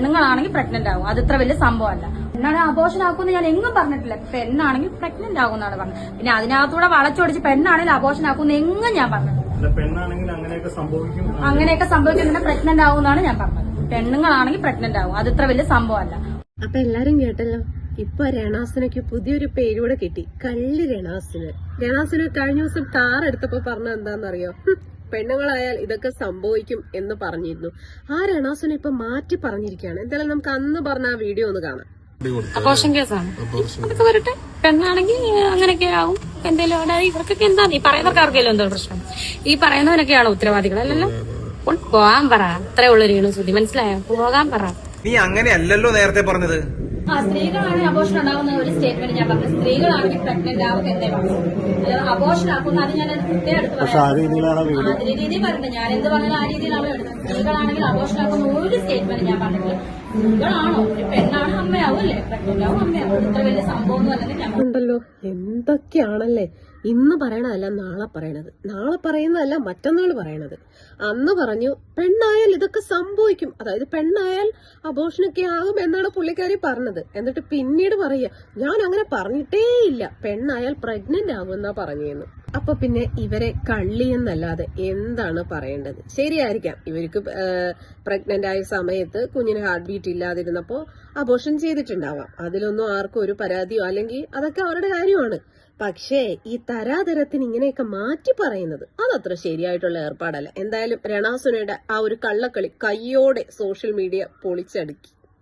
പെണ്ണുങ്ങളാണെങ്കിൽ pregnant ആകും അത് ഇത്ര വലിയ സംഭവമല്ല. പെണ്ണാണ് അബോഷൻ ആക്കുമെന്ന് ഞാൻ എങ്ങും പറഞ്ഞിട്ടില്ല. പെണ്ണാണെങ്കിൽ പ്രഗ്നന്റ് ആകും എന്നാണ് പറഞ്ഞത്. പിന്നെ അതിനകത്തൂടെ വളച്ചൊടിച്ച് പെണ്ണാണെങ്കിൽ അബോഷൻ ആക്കുമെന്ന് എങ്ങും ഞാൻ പറഞ്ഞിട്ടില്ല. അങ്ങനെയൊക്കെ സംഭവിക്കും. അങ്ങനെയൊക്കെ സംഭവിക്കുന്നുണ്ട് പ്രഗ്നന്റ് ആകും എന്നാണ് ഞാൻ പറഞ്ഞത്. പെണ്ണുങ്ങളാണെങ്കിൽ പ്രഗ്നന്റ് ആകും. അത് ഇത്ര വലിയ സംഭവമല്ല. അപ്പൊ എല്ലാരും കേട്ടല്ലോ? ഇപ്പൊ രണാസിനൊക്കെ പുതിയൊരു പേരൂടെ കിട്ടി. കള്ളി രണാസിന് രണാസിന് കഴിഞ്ഞ ദിവസം കാർ എടുത്തപ്പോ പറഞ്ഞ എന്താണെന്നറിയോ? പെണ്ണുങ്ങളായാൽ ഇതൊക്കെ സംഭവിക്കും എന്ന് പറഞ്ഞിരുന്നു. ആ രണാസുനെ ഇപ്പൊ മാറ്റി പറഞ്ഞിരിക്കുകയാണ്? എന്തായാലും നമുക്ക് അന്ന് പറഞ്ഞ ആ വീഡിയോ ഒന്ന് കാണാം. അപോഷൻ കേസാണ്. അതൊക്കെ വരട്ടെ. പെണ്ണാണെങ്കിൽ അങ്ങനെയൊക്കെ ആവും. എന്തെങ്കിലും അവിടെ ഇവർക്കൊക്കെ എന്താ? ഈ പറയുന്നവർക്കാർക്കെങ്കിലും എന്തോ പ്രശ്നം? ഈ പറയുന്നവനൊക്കെയാണ് ഉത്തരവാദികൾ അല്ലല്ലോ പോവാൻ പോകാൻ പറ. അത്രേ ഉള്ളു രേണു സുതി മനസ്സിലായോ? പോകാൻ പറ. നീ അങ്ങനെയല്ലല്ലോ നേരത്തെ പറഞ്ഞത്. ആ സ്ത്രീകളാണെങ്കിൽ അബോഷൻ ഉണ്ടാകുന്ന ഒരു സ്റ്റേറ്റ്മെന്റ് ഞാൻ പറഞ്ഞു സ്ത്രീകളാണെങ്കിൽ പ്രഗ്നന്റ് ആവുക എന്നേ പറഞ്ഞു അബോഷൻ ആക്കുന്ന അത് ഞാൻ എടുത്ത് പക്ഷെ ആ അതിന്റെ രീതിയിൽ പറഞ്ഞത് ഞാൻ എന്ത് പറഞ്ഞാലും ആ രീതിയിലാണ് എടുത്തത്. സ്ത്രീകളാണെങ്കിൽ അബോഷൻ ആക്കുന്ന ഒരു സ്റ്റേറ്റ്മെന്റ് ഞാൻ പറഞ്ഞിട്ടില്ല പെണ്ണാണ് ഉണ്ടല്ലോ. എന്തൊക്കെയാണല്ലേ? ഇന്ന് പറയണതല്ല നാളെ പറയണത്. നാളെ പറയുന്നതല്ല മറ്റന്നാൾ പറയണത്. അന്ന് പറഞ്ഞു പെണ്ണായാൽ ഇതൊക്കെ സംഭവിക്കും. അതായത് പെണ്ണായാൽ അബോഷനൊക്കെ ആകും എന്നാണ് പുള്ളിക്കാരി പറഞ്ഞത്. എന്നിട്ട് പിന്നീട് പറയുക ഞാൻ അങ്ങനെ പറഞ്ഞിട്ടേ ഇല്ല പെണ്ണായാൽ പ്രഗ്നന്റ് ആകുമെന്നാ പറഞ്ഞെന്ന്. അപ്പൊ പിന്നെ ഇവരെ കള്ളി എന്നല്ലാതെ എന്താണ് പറയേണ്ടത്? ശരിയായിരിക്കാം. ഇവർക്ക് പ്രഗ്നന്റ് ആയ സമയത്ത് കുഞ്ഞിന് ഹാർട്ട് ബീറ്റ് ഇല്ലാതിരുന്നപ്പോ അബോഷൻ ചെയ്തിട്ടുണ്ടാവാം. അതിലൊന്നും ആർക്കും ഒരു പരാതിയോ അല്ലെങ്കിൽ അതൊക്കെ അവരുടെ കാര്യമാണ്. പക്ഷേ ഈ തരാതരത്തിന് ഇങ്ങനെയൊക്കെ മാറ്റി പറയുന്നത് അതത്ര ശരിയായിട്ടുള്ള ഏർപ്പാടല്ല. എന്തായാലും രണാസുനയുടെ ആ ഒരു കള്ളക്കളി കയ്യോടെ സോഷ്യൽ മീഡിയ പൊളിച്ചടുക്കി.